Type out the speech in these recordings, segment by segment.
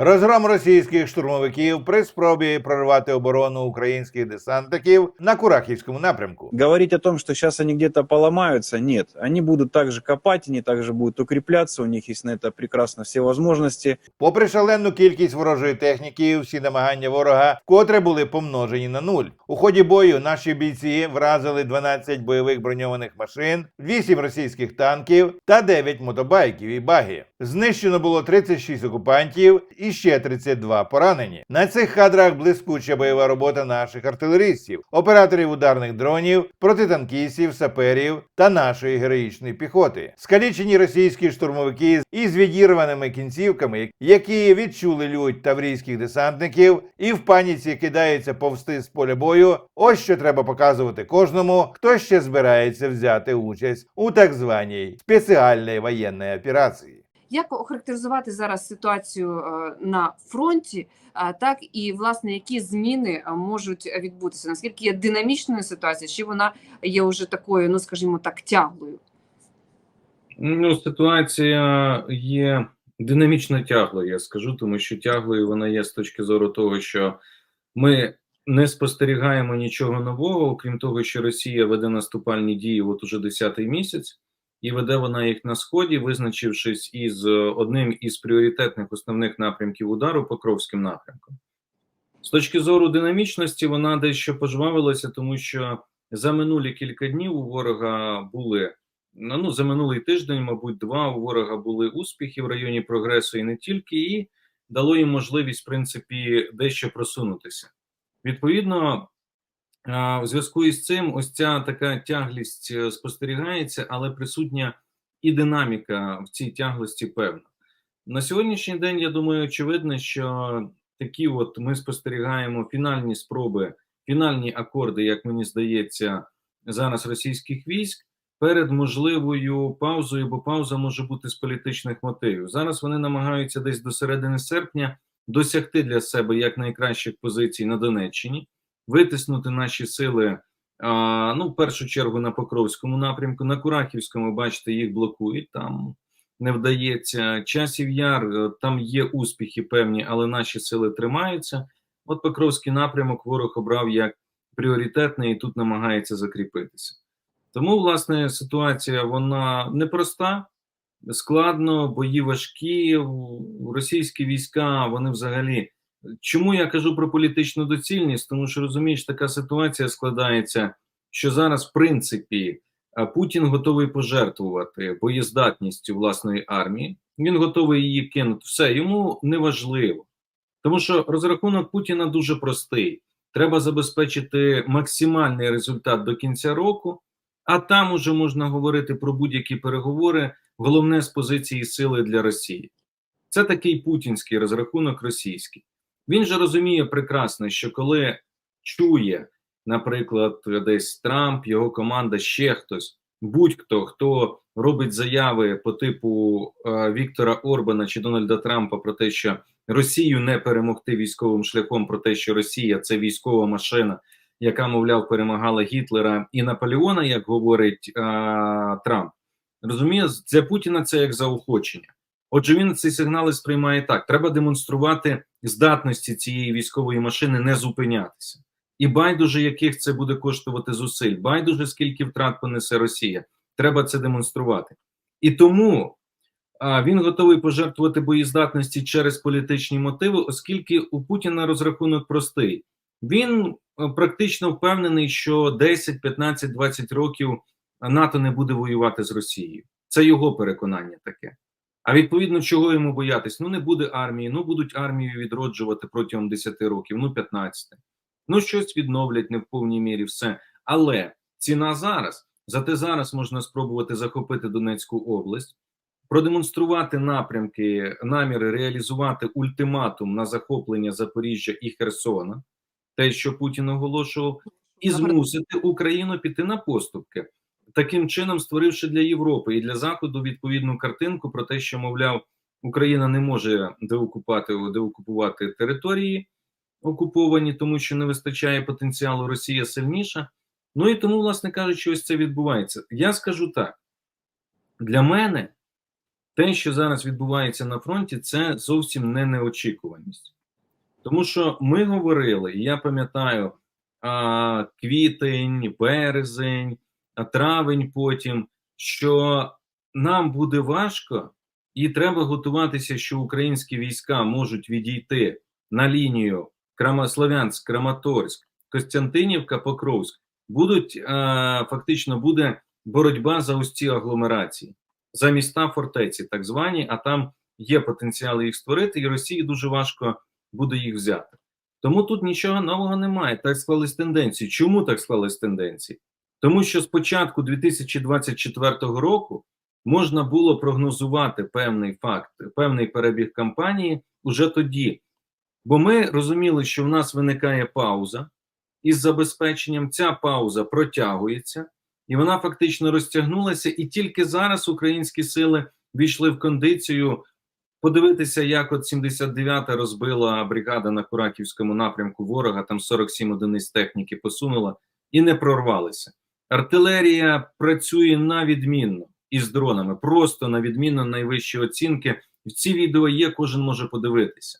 Розгром російських штурмовиків при спробі прорвати оборону українських десантників на Курахівському напрямку. Говорить о том, что сейчас они где-то поломаются, нет. Они будут также копать, они также будут укрепляться, у них есть на это прекрасно все возможности. Попри шалену кількість ворожої техніки, всі намагання ворога вкотре були помножені на нуль. У ході бою наші бійці вразили 12 бойових броньованих машин, 8 російських танків та 9 мотобайків і баги. Знищено було 36 окупантів і ще 32 поранені. На цих кадрах блискуча бойова робота наших артилеристів, операторів ударних дронів, протитанкістів, саперів та нашої героїчної піхоти. Скалічені російські штурмовики із відірваними кінцівками, які відчули лють таврійських десантників і в паніці кидаються повсти з поля бою. Ось що треба показувати кожному, хто ще збирається взяти участь у так званій спеціальній воєнній операції. Як охарактеризувати зараз ситуацію е, на фронті, а так і власне які зміни е, можуть відбутися? Наскільки є динамічною ситуація, чи вона є вже такою, ну скажімо так, тяглою? Ну, ситуація є динамічно тяглою, я скажу, тому що тяглою вона є з точки зору того, що ми не спостерігаємо нічого нового, окрім того, що Росія веде наступальні дії от уже 10-й місяць, і веде вона їх на сході, визначившись із е, одним із пріоритетних основних напрямків удару Покровським напрямком. З точки зору динамічності, вона дещо пожвавилася, тому що за минулі кілька днів у ворога були ну, за минулий тиждень, мабуть, два у ворога були успіхи в районі прогресу і не тільки, і дало їм можливість, в принципі, дещо просунутися. Відповідно, в зв'язку із цим, ось ця така тяглість е, спостерігається, але присутня і динаміка в цій тяглості певна. На сьогоднішній день, я думаю, очевидно, що такі от ми спостерігаємо фінальні спроби, фінальні акорди, як мені здається, зараз російських військ перед можливою паузою, бо пауза може бути з політичних мотивів. Зараз вони намагаються десь до середини серпня досягти для себе як найкращих позицій на Донеччині, витиснути наші сили. Ну, в першу чергу на Покровському напрямку, на Курахівському, бачите, їх блокують там. Не вдається часів яр, е, там є успіхи певні, але наші сили тримаються. От Покровський напрямок ворог обрав як пріоритетний і тут намагається закріпитися. Тому, власне, ситуація вона непроста, складно, бої важкі. Російські війська вони взагалі. Чому я кажу про політичну доцільність? Тому що розумієш, така ситуація складається, що зараз, в принципі, Путін готовий пожертвувати боєздатністю власної армії. Він готовий її кинути. Все йому не важливо. Тому що розрахунок Путіна дуже простий: треба забезпечити максимальний результат до кінця року, а там уже можна говорити про будь-які переговори, головне з позиції сили для Росії. Це такий путінський розрахунок російський. Він же розуміє прекрасно, що коли чує, наприклад, десь Трамп, його команда, ще хтось, будь-хто, хто робить заяви по типу е, Віктора Орбана чи Дональда Трампа про те, що Росію не перемогти військовим шляхом, про те, що Росія це військова машина, яка, мовляв, перемагала Гітлера і Наполеона, як говорить е, Трамп. Розуміє, для Путіна це як заохочення. Отже, він ці сигнали сприймає так: треба демонструвати здатності цієї військової машини не зупинятися. І байдуже, яких це буде коштувати зусиль, байдуже, скільки втрат понесе Росія. Треба це демонструвати. І тому а, він готовий пожертвувати боєздатності через політичні мотиви, оскільки у Путіна розрахунок простий. Він е, практично впевнений, що 10, 15, 20 років НАТО не буде воювати з Росією. Це його переконання таке. А відповідно, чого йому боятись? Ну не буде армії, ну будуть армію відроджувати протягом 10 років, ну 15. Ну щось відновлять не в повній мірі все. Але ціна зараз, зате зараз можна спробувати захопити Донецьку область, продемонструвати напрямки, наміри реалізувати ультиматум на захоплення Запоріжжя і Херсона, те, що Путін оголошував, і змусити Україну піти на поступки таким чином створивши для Європи і для Заходу відповідну картинку про те, що мовляв Україна не може деокупати деокупувати території окуповані, тому що не вистачає потенціалу Росія сильніша. Ну і тому, власне кажучи, ось це відбувається. Я скажу так: для мене те, що зараз відбувається на фронті, це зовсім не неочікуваність. Тому що ми говорили, і я пам'ятаю, квітень, березень, травень потім, що нам буде важко, і треба готуватися, що українські війська можуть відійти на лінію Крамослов'янськ, Краматорськ, Костянтинівка, Покровськ. Будуть а, фактично буде боротьба за ось ці агломерації, за міста фортеці, так звані, а там є потенціал їх створити, і Росії дуже важко буде їх взяти. Тому тут нічого нового немає. Так склались тенденції. Чому так склались тенденції? Тому що з початку 2024 року можна було прогнозувати певний факт, певний перебіг кампанії уже тоді. Бо ми розуміли, що в нас виникає пауза, із забезпеченням ця пауза протягується, і вона фактично розтягнулася. І тільки зараз українські сили війшли в кондицію подивитися, як от 79-та розбила бригада на Кураківському напрямку ворога, там 47 одиниць техніки посунула і не прорвалися. Артилерія працює на відмінно із дронами, просто на відмінно найвищі оцінки. В ці відео є, кожен може подивитися.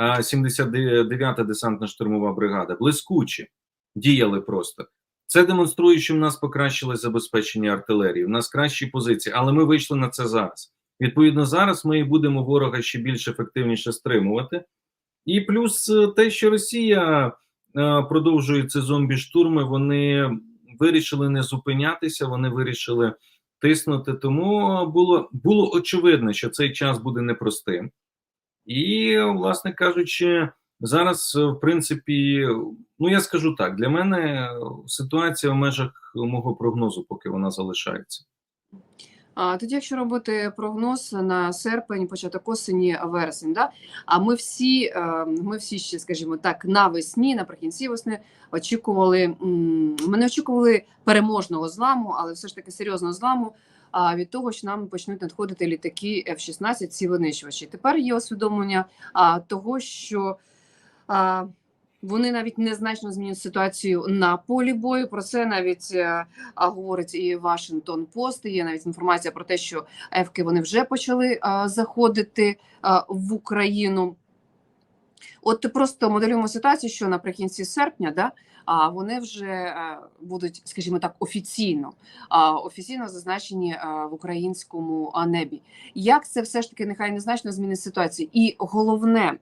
79-та десантна штурмова бригада блискуче діяли просто. Це демонструє, що в нас покращилось забезпечення артилерії, в нас кращі позиції, але ми вийшли на це зараз. Відповідно, зараз ми і будемо ворога ще більш ефективніше стримувати. І плюс е, те, що Росія е, продовжує ці зомбі-штурми, вони вирішили не зупинятися, вони вирішили тиснути. Тому було, було очевидно, що цей час буде непростим. І, власне кажучи, зараз, в принципі, ну я скажу так: для мене ситуація в межах мого прогнозу, поки вона залишається. А тоді, якщо робити прогноз на серпень, початок осені, вересень, да? а ми всі, е, ми всі ще, скажімо так, навесні, наприкінці весни очікували, ми не очікували переможного зламу, але все ж таки серйозного зламу. Від того, що нам почнуть надходити літаки F-16, ці винищувачі. Тепер є усвідомлення того, що вони навіть незначно змінюють ситуацію на полі бою. Про це навіть е, а, говорить і Вашингтон Пост. Є навіть інформація про те, що ефки вони вже почали а, заходити а, в Україну. От просто моделюємо ситуацію, що наприкінці серпня, да, а вони вже е, будуть, скажімо так, офіційно а, офіційно зазначені е, в українському небі. Як це все ж таки нехай незначно змінить ситуацію? І головне,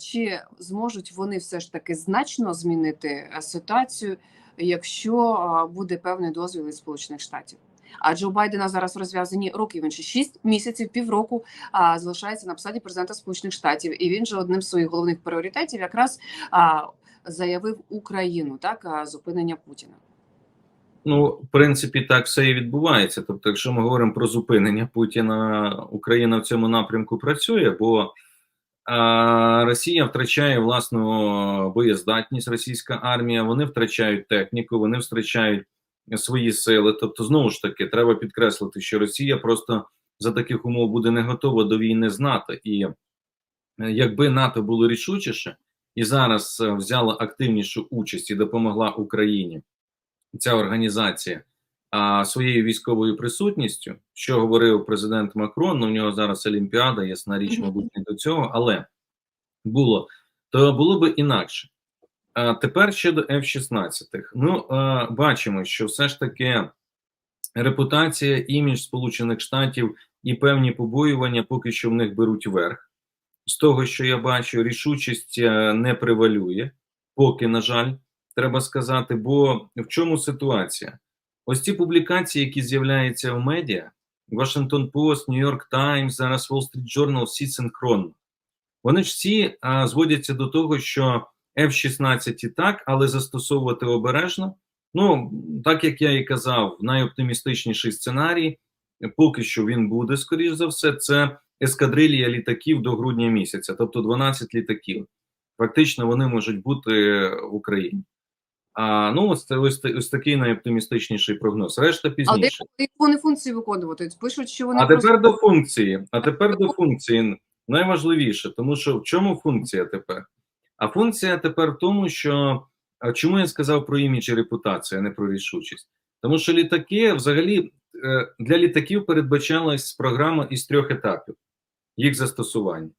чи зможуть вони все ж таки значно змінити е, ситуацію, якщо буде певний дозвіл від Сполучених Штатів? Адже у Байдена зараз розв'язані роки. Він ще 6 місяців, півроку а, залишається на посаді президента Сполучених Штатів, і він же одним з своїх головних пріоритетів якраз а, заявив Україну, так а, зупинення Путіна. Ну, в принципі, так все і відбувається. Тобто, якщо ми говоримо про зупинення Путіна, Україна в цьому напрямку працює, бо Росія втрачає власну боєздатність, російська армія, вони втрачають техніку, вони втрачають свої сили. Тобто, знову ж таки, треба підкреслити, що Росія просто за таких умов буде не готова до війни з НАТО. І е, якби НАТО було рішучіше і зараз е, взяла активнішу участь і допомогла Україні ця організація а, своєю військовою присутністю, що говорив президент Макрон, ну в нього зараз Олімпіада, ясна річ, мабуть, не до цього, але було, то було би інакше. А тепер щодо F-16. Ну, а, бачимо, що все ж таки репутація, імідж Сполучених Штатів і певні побоювання поки що в них беруть верх. З того, що я бачу, рішучість е, не превалює, поки, на жаль, треба сказати. Бо в чому ситуація? Ось ці публікації, які з'являються в медіа, Washington Post, New York Times, зараз Wall Street Journal, всі синхронно. Вони ж всі а, зводяться до того, що F-16 і так, але застосовувати обережно. Ну, так як я і казав, найоптимістичніший сценарій, поки що він буде, скоріш за все, це ескадрилія літаків до грудня місяця, тобто 12 літаків. Фактично вони можуть бути в Україні. А ну, ось це ось, ось такий найоптимістичніший прогноз. Решта пізніше. як вони функції виконувати? Пишуть, що вони А тепер до функції. А тепер до функції найважливіше, тому що в чому функція тепер? А функція тепер в тому, що а чому я сказав про імідж і репутацію, а не про рішучість? Тому що літаки, взагалі, е, для літаків передбачалась програма із трьох етапів їх застосування.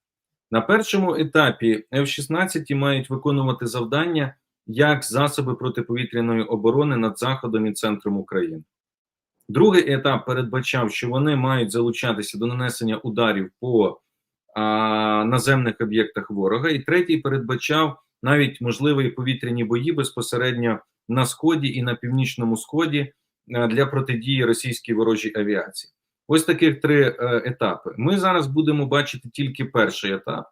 На першому етапі F-16 мають виконувати завдання як засоби протиповітряної оборони над заходом і центром України. Другий етап передбачав, що вони мають залучатися до нанесення ударів по а, наземних об'єктах ворога, і третій передбачав навіть можливі повітряні бої безпосередньо на сході і на північному сході а, для протидії російській ворожій авіації. Ось таких три е, етапи. Ми зараз будемо бачити тільки перший етап.